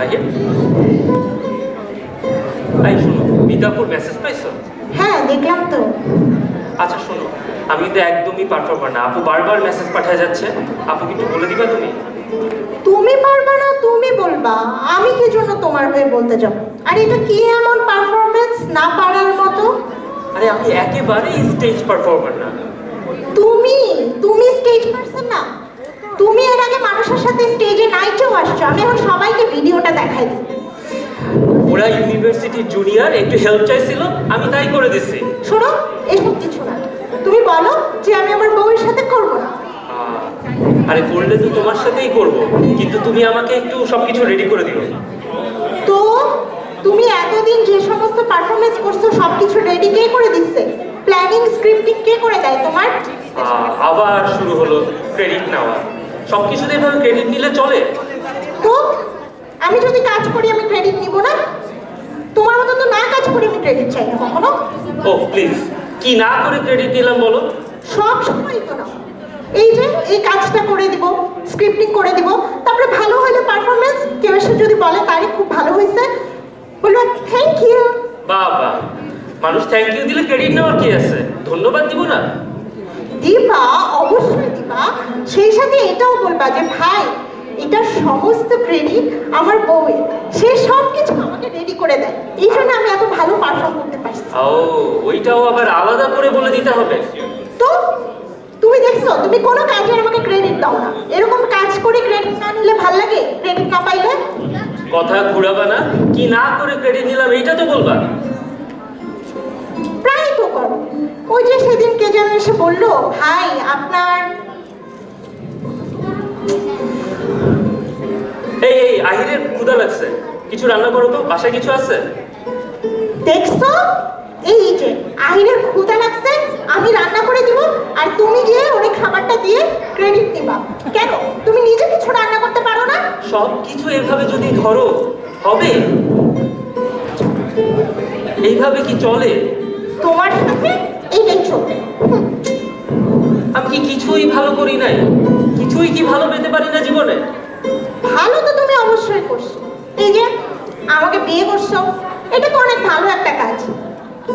আহির এই শোনো বিদ্যাপুর মেসেজ পাইছো? হ্যাঁ দেখলাম তো। আচ্ছা শোনো আমি তো একদমই পারফর্মার না। আপু বারবার মেসেজ পাঠায় যাচ্ছে। আপু কি বলে দিবা তুমি? তুমি পারবা না তুমি বলবা। আমি কি জন্য তোমার হয়ে বলতে যাব? আর এটা কি এমন পারফরমেন্স না পারার মতো? আরে আমি একেবারেই স্টেজ পারফর্মার না। তুমি তুমি স্টেজ পারসন না। তুমি এর আগে মানুষের সাথে ওরা ইউনিভার্সিটির জুনিয়র একটু হেল্প চাইছিল আমি তাই করে দিছি। শোনো এসব কিছু না। তুমি বলো যে আমি আমার বউয়ের সাথে করব না। আরে করলে তো তোমার সাথেই করব কিন্তু তুমি আমাকে একটু সবকিছু রেডি করে দিও। তো তুমি এতদিন যে সমস্ত পারফরমেন্স করছ সবকিছু রেডি কে করে দিচ্ছে? প্ল্যানিং স্ক্রিপ্টিং কে করে দেয় তোমার? আবার শুরু হলো ক্রেডিট নেওয়া। সবকিছুতে এভাবে ক্রেডিট নিলে চলে? তো আমি যদি কাজ করি আমি ক্রেডিট নিব না? তোমার মতো তো না কাজ করি আমি ক্রেডিট চাই না কখনো? ও প্লিজ কি না করে ক্রেডিট নিলাম বলো? সব সময় তো না। এই যে এই কাজটা করে দিব স্ক্রিপ্টিং করে দিব তারপরে ভালো হলে পারফরমেন্স কেউ এসে যদি বলে তারই খুব ভালো হয়েছে বলব থ্যাংক ইউ বাবা মানুষ থ্যাংক ইউ দিলে ক্রেডিট নেওয়ার কি আছে? ধন্যবাদ দিব না? দিবা অবশ্যই দিবা। সেই সাথে এটাও বলবা যে ভাই এটা সমস্ত ক্রেডিট আমার বউয়ের। সে সব কিছু আমাকে রেডি করে দেয় এই জন্য আমি এত ভালো পারফর্ম করতে পারছি ও ওইটাও আবার আলাদা করে বলে দিতে হবে। তো তুমি দেখছ তুমি কোনো কাজে আমাকে ক্রেডিট দাও না। এরকম কাজ করে ক্রেডিট না নিলে ভালো লাগে? ক্রেডিট না পাইলে? কথা ঘুরাবা না। কি না করে ক্রেডিট নিলাম এইটা তো বলবা। প্রায় তো করো। ওই যে সেদিন কে যেন এসে বলল ভাই আপনার এই এই আহিরের ক্ষুধা লাগছে। কিছু রান্না করো তো বাসায় কিছু আছে? দেখছ? এই যে আহিরের ক্ষুদা লাগছে আমি রান্না করে দিব আর তুমি গিয়ে ওরে খাবারটা দিয়ে ক্রেডিট দিবা কেন? তুমি নিজে কিছু রান্না করতে পারো না? সব কিছু এভাবে যদি ধরো হবে? এইভাবে কি চলে? তোমার সাথে এইটাই চলবে। আমি কি কিছুই ভালো করি নাই? কিছুই কি ভালো পেতে পারি না জীবনে? ভালো তো তুমি অবশ্যই করছ। এই যে আমাকে বিয়ে করছ এটা তো অনেক ভালো একটা কাজ।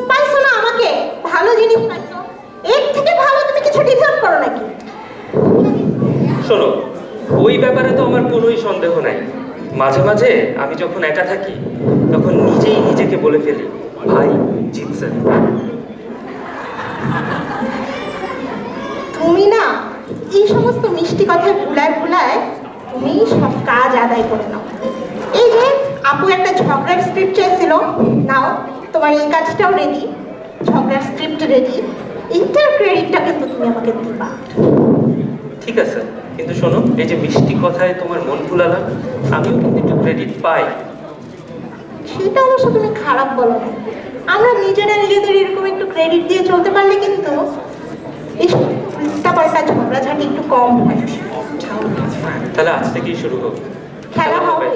পাইছো না আমাকে? ভালো জিনিস পাইছো। এর থেকে ভালো তুমি কিছু ডিজার্ভ করো নাকি? শোনো ওই ব্যাপারে তো আমার কোনোই সন্দেহ নাই। মাঝে মাঝে আমি যখন একা থাকি তখন নিজেই নিজেকে বলে ফেলি ভাই জিতছেন তুমি না এই সমস্ত মিষ্টি কথায় ভুলায় ভুলায় তুমি সব কাজ আদায় করে নাও। এই যে আপু একটা ঝগড়ার স্ক্রিপ্ট চেয়েছিল নাও। তোমার এই কাজটাও রেডি ঝগড়ার স্ক্রিপ্ট রেডি এইটার ক্রেডিটটা কিন্তু তুমি আমাকে দিবা। ঠিক আছে কিন্তু শোনো এই যে মিষ্টি কথায় তোমার মন ভুলালাম আমিও কিন্তু একটু ক্রেডিট পাই। সেটা অবশ্য তুমি খারাপ বলো না। আমরা নিজেরা নিজেদের এরকম একটু ক্রেডিট দিয়ে চলতে পারলে কিন্তু এই উল্টা পাল্টা ঝগড়াঝাটি একটু কম হয়। তাহলে আজ থেকেই শুরু হোক। খেলা হবে।